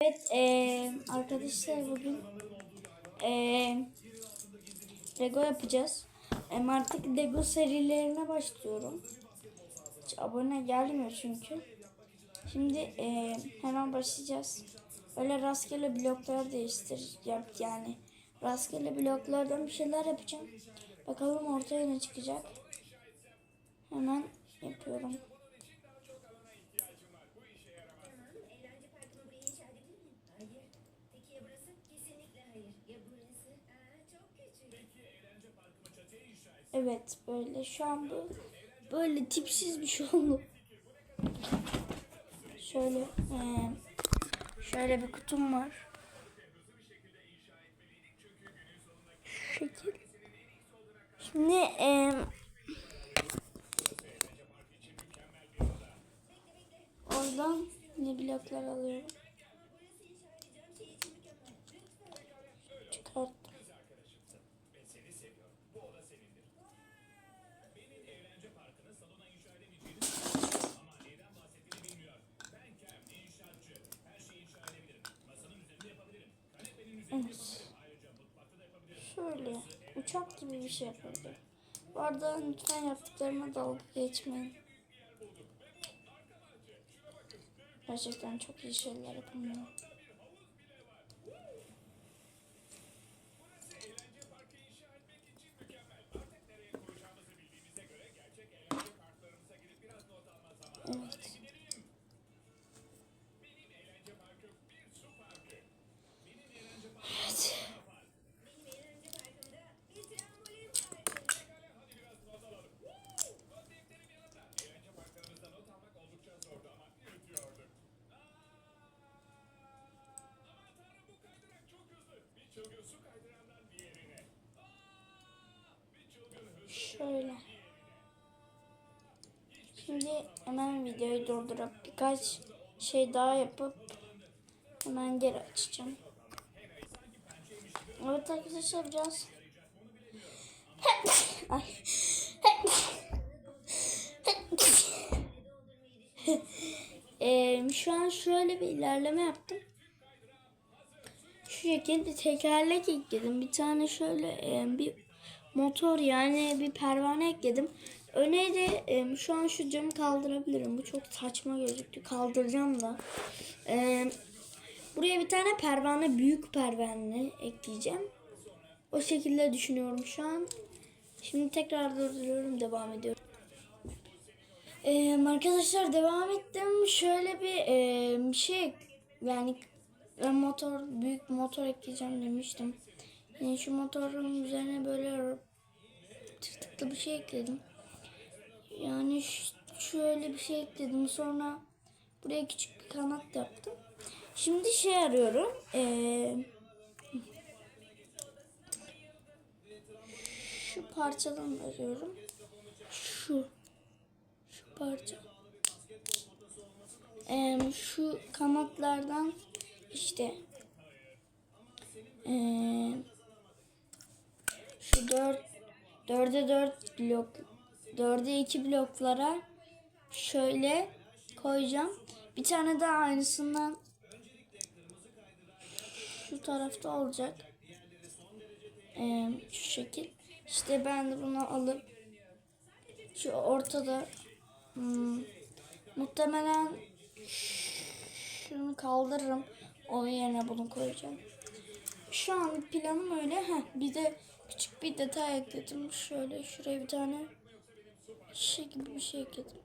Evet eee, arkadaşlar bugün eee Lego yapacağız. Em, artık Lego serilerine başlıyorum. Hiç abone gelmiyor çünkü. Şimdi eee, hemen başlayacağız. Öyle rastgele bloklar değiştireceğim yani. Rastgele bloklardan bir şeyler yapacağım. Bakalım ortaya ne çıkacak. Hemen yapıyorum. Evet böyle şu an bu böyle tipsiz bir şey oldu. Şöyle eee, şöyle bir kutum var. Şu şekil. Şimdi eee, oradan ne bloklar alıyorum. Şöyle uçak gibi bir şey yapıldı. Bu arada lütfen yaptıklarıma dalga geçmeyin. Gerçekten çok iyi şeyler yapamıyorum. Şimdi hemen videoyu durdurup birkaç şey daha yapıp hemen geri açacağım. Evet arkadaşlar biraz Ay. Eee, şu an şöyle bir ilerleme yaptım. Şu şekilde tekerlek ekledim. Bir tane şöyle e, bir motor yani bir pervane ekledim. Öne de e, şu an şu camı kaldırabilirim. Bu çok saçma gözüktü. Kaldıracağım da. E, buraya bir tane pervane, büyük pervane ekleyeceğim. O şekilde düşünüyorum şu an. Şimdi tekrar durduruyorum, devam ediyorum. Ee, arkadaşlar devam ettim. Şöyle bir e, şey yani ben motor büyük motor ekleyeceğim demiştim. Yani şu motorun üzerine böyle tırtıklı bir şey ekledim. Yani şöyle bir şey ekledim. Sonra buraya küçük bir kanat yaptım. Şimdi şey arıyorum. Ee, şu parçadan arıyorum. Şu şu parça. Ee, şu kanatlardan işte ee, şu dört dörde dört blok dörde iki bloklara şöyle koyacağım. Bir tane daha aynısından şu tarafta olacak. Ee, şu şekil. İşte ben de bunu alıp şu ortada hmm, muhtemelen şunu kaldırırım. Onun yerine bunu koyacağım. Şu an planım öyle. Heh, bir de küçük bir detay ekledim. Şöyle şuraya bir tane şey gibi bir şey ekledim.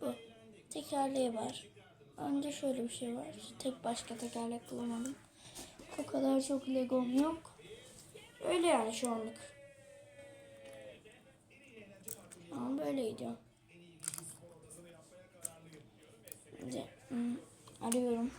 Bu. Tekerleği var. Önce şöyle bir şey var. Tek başka tekerlek bulamadım. O kadar çok legom yok. Öyle yani şu anlık. Ama böyle gidiyor. Şimdi, arıyorum.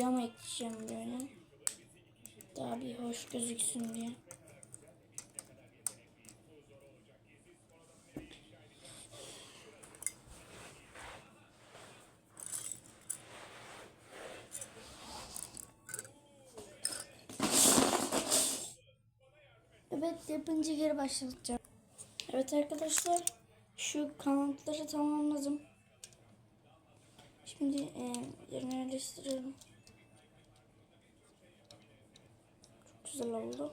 cam ekleyeceğim böyle. Daha bir hoş gözüksün diye. Evet yapınca geri başlatacağım. Evet arkadaşlar şu kanatları tamamladım. Şimdi e, yerine yerleştirelim. Güzel oldu.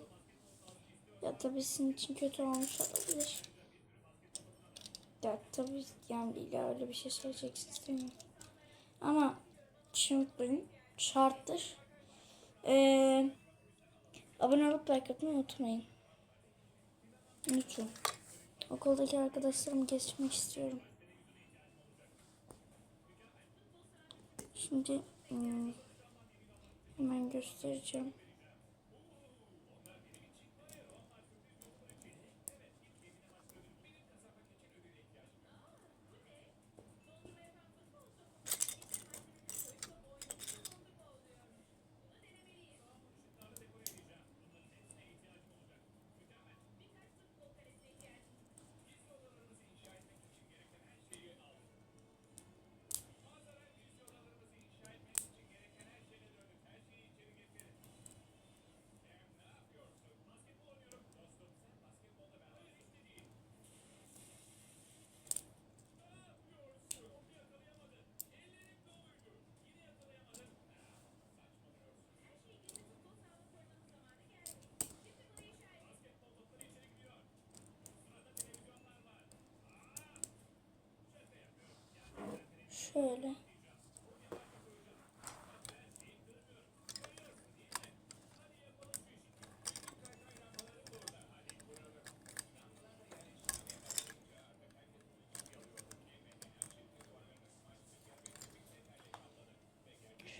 Ya tabii sizin için kötü olmuş olabilir. Ya tabii yani illa öyle bir şey söyleyeceksin istemiyorum. Ama şimdi şarttır. Ee, abone olup like atmayı unutmayın. Lütfen. Okuldaki arkadaşlarımı geçmek istiyorum. Şimdi hmm, hemen göstereceğim. Şöyle.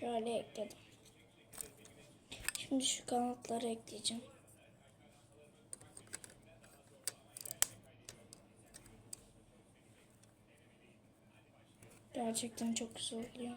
Şöyle ekledim. Şimdi şu kanatları ekleyeceğim. Gerçekten çok güzel oluyor.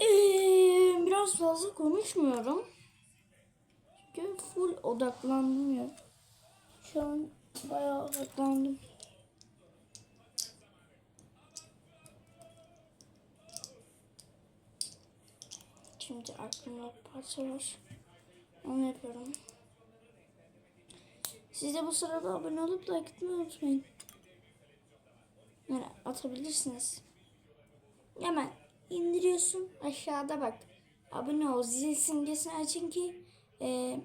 Ee, biraz fazla konuşmuyorum. Çünkü full odaklandım ya. Şu an bayağı odaklandım. Şimdi aklımda parça var. Onu yapıyorum. Siz de bu sırada abone olup like etmeyi unutmayın. Yani atabilirsiniz. Hemen indiriyorsun aşağıda bak. Abone ol zil simgesini açın ki e,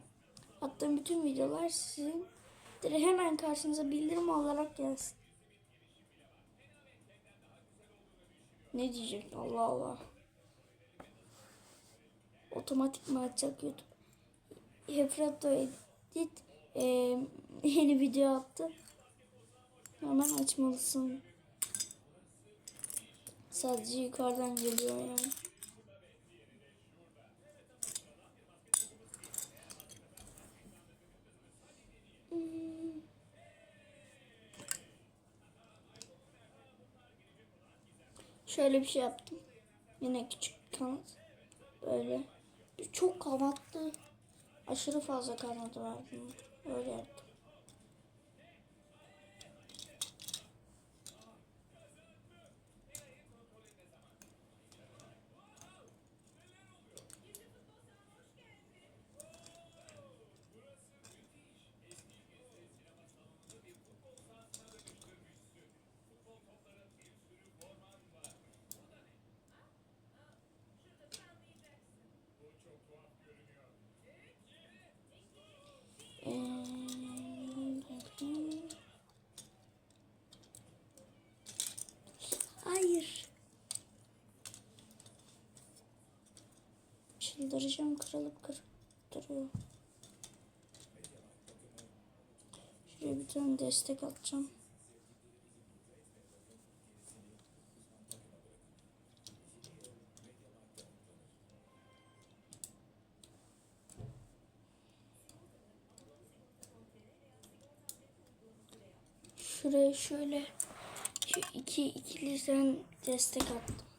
attığım bütün videolar sizin direkt hemen karşınıza bildirim olarak gelsin. Ne diyecek Allah Allah. Otomatik mi açacak YouTube? Hefrato Edit e, yeni video attı. Hemen açmalısın. Sadece yukarıdan geliyor yani. Şöyle bir şey yaptım. Yine küçük kanat. Böyle. Çok kanatlı. Aşırı fazla kanadı var. Öyle yaptım. Çıldıracağım kırılıp kırıp. Şuraya bir tane destek atacağım. Şuraya şöyle şu iki ikiliden destek attım.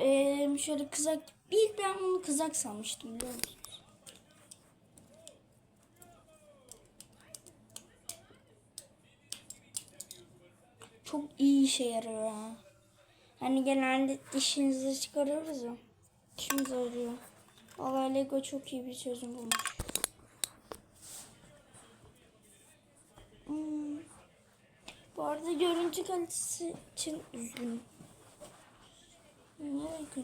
Eee, şöyle kızak ilk ben bunu kızak sanmıştım biliyor musunuz? Çok iyi işe yarıyor ya. Hani genelde dişinizi çıkarıyoruz ya. Dişimiz ağrıyor. Valla Lego çok iyi bir çözüm bulmuş. Hmm. Bu arada görüntü kalitesi için üzgünüm. Like,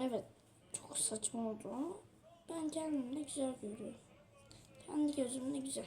Evet. Çok saçma oldu ama ben kendimde güzel görüyorum. Kendi gözümde güzel.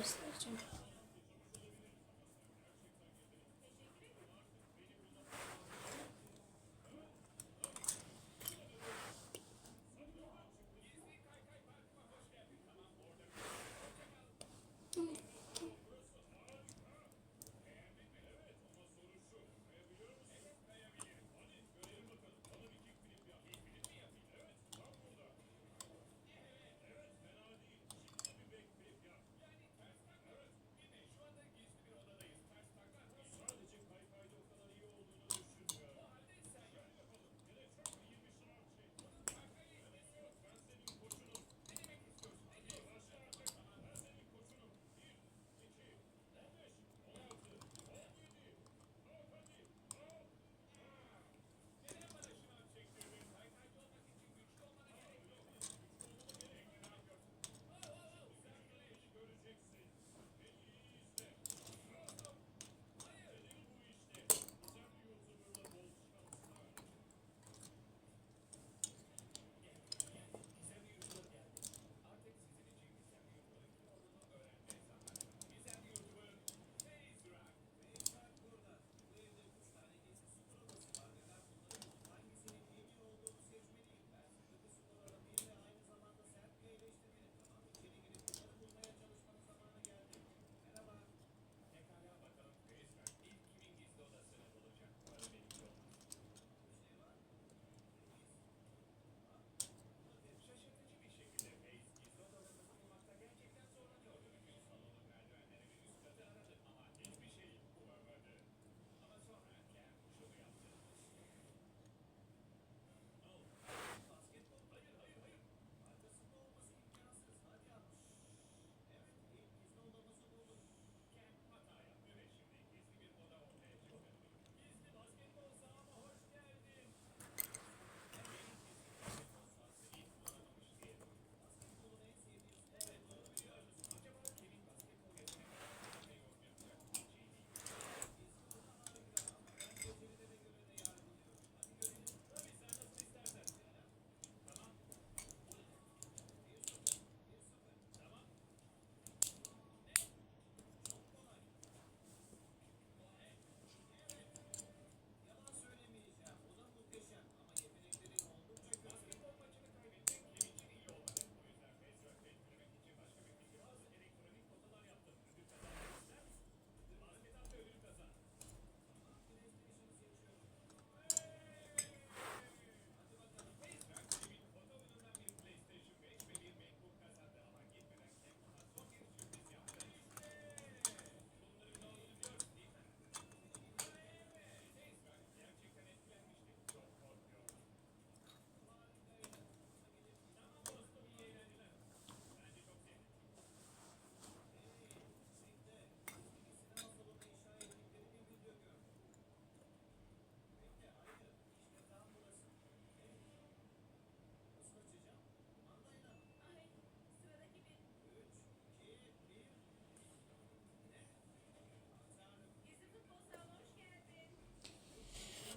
Göstereceğim.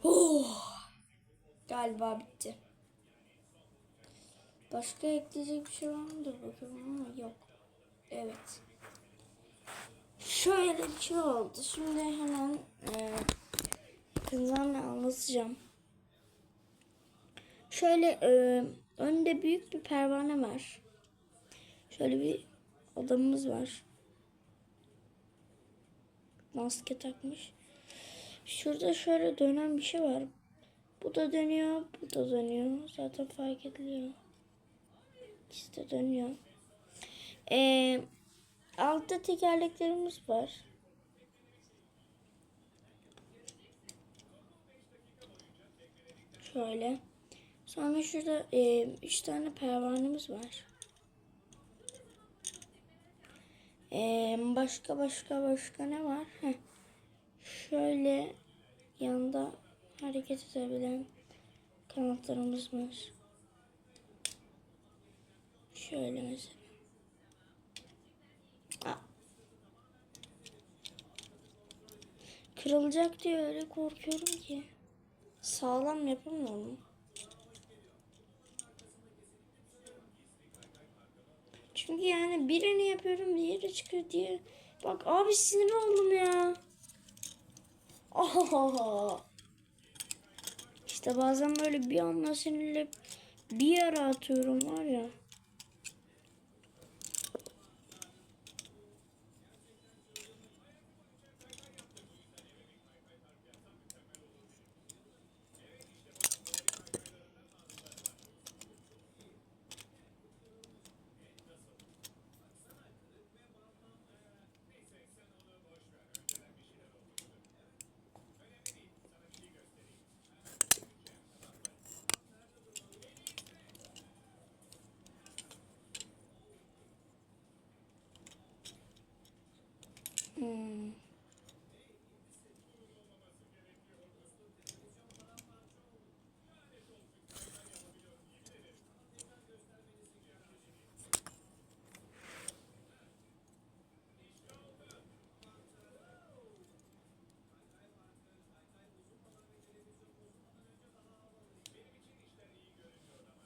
Oh. Galiba bitti. Başka ekleyecek bir şey var mıdır bakalım ama yok. Evet. Şöyle bir şey oldu. Şimdi hemen e, kızlarla anlatacağım. Şöyle e, önde büyük bir pervane var. Şöyle bir adamımız var. Maske takmış. Şurada şöyle dönen bir şey var. Bu da dönüyor, bu da dönüyor. Zaten fark ediliyor. İkisi de dönüyor. Ee, altta tekerleklerimiz var. Şöyle. Sonra şurada e, üç tane pervanemiz var. Ee, başka başka başka ne var? Heh. Şöyle yanda hareket edebilen kanatlarımız var. Şöyle mesela. Aa. Kırılacak diye öyle korkuyorum ki. Sağlam yapamıyorum. Çünkü Çünkü yani birini yapıyorum diğeri çıkıyor diye. Bak abi sinir oldum ya. İşte bazen böyle bir anda sinirle bir yere atıyorum var ya. Hmm.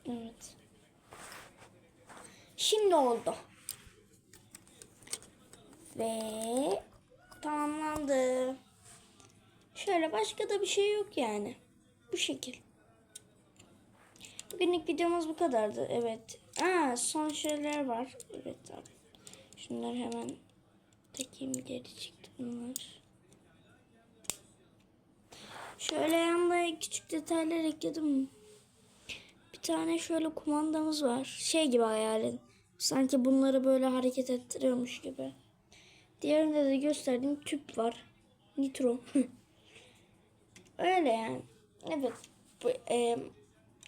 Evet. Şimdi oldu. Ve tamamlandı. Şöyle başka da bir şey yok yani. Bu şekil. Bugünlük videomuz bu kadardı. Evet. Aa, son şeyler var. Evet abi. Şunları hemen takayım geri çıktı bunlar. Şöyle yanında küçük detaylar ekledim. Tane şöyle kumandamız var. Şey gibi hayalin. Sanki bunları böyle hareket ettiriyormuş gibi. Diğerinde de gösterdiğim tüp var. Nitro. Öyle yani. Evet. Bu, e,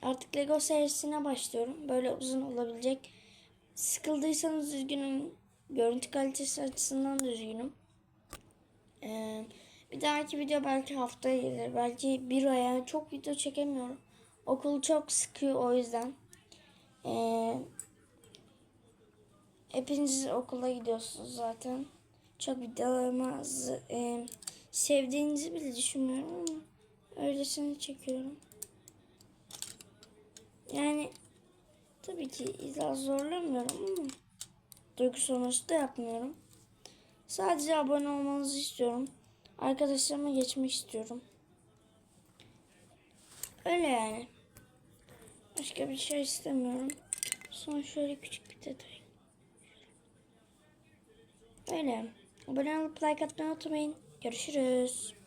artık Lego serisine başlıyorum. Böyle uzun olabilecek. Sıkıldıysanız üzgünüm. Görüntü kalitesi açısından da üzgünüm. E, bir dahaki video belki haftaya gelir. Belki bir aya çok video çekemiyorum. Okul çok sıkıyor o yüzden. Ee, hepiniz okula gidiyorsunuz zaten. Çok videolarımı e, sevdiğinizi bile düşünmüyorum ama öylesini çekiyorum. Yani tabii ki illa zorlamıyorum ama duygu sonuçta yapmıyorum. Sadece abone olmanızı istiyorum. Arkadaşlarıma geçmek istiyorum. Öyle yani. Başka bir şey istemiyorum. Son şöyle küçük bir detay. Öyle. Abone olup like atmayı unutmayın. Görüşürüz.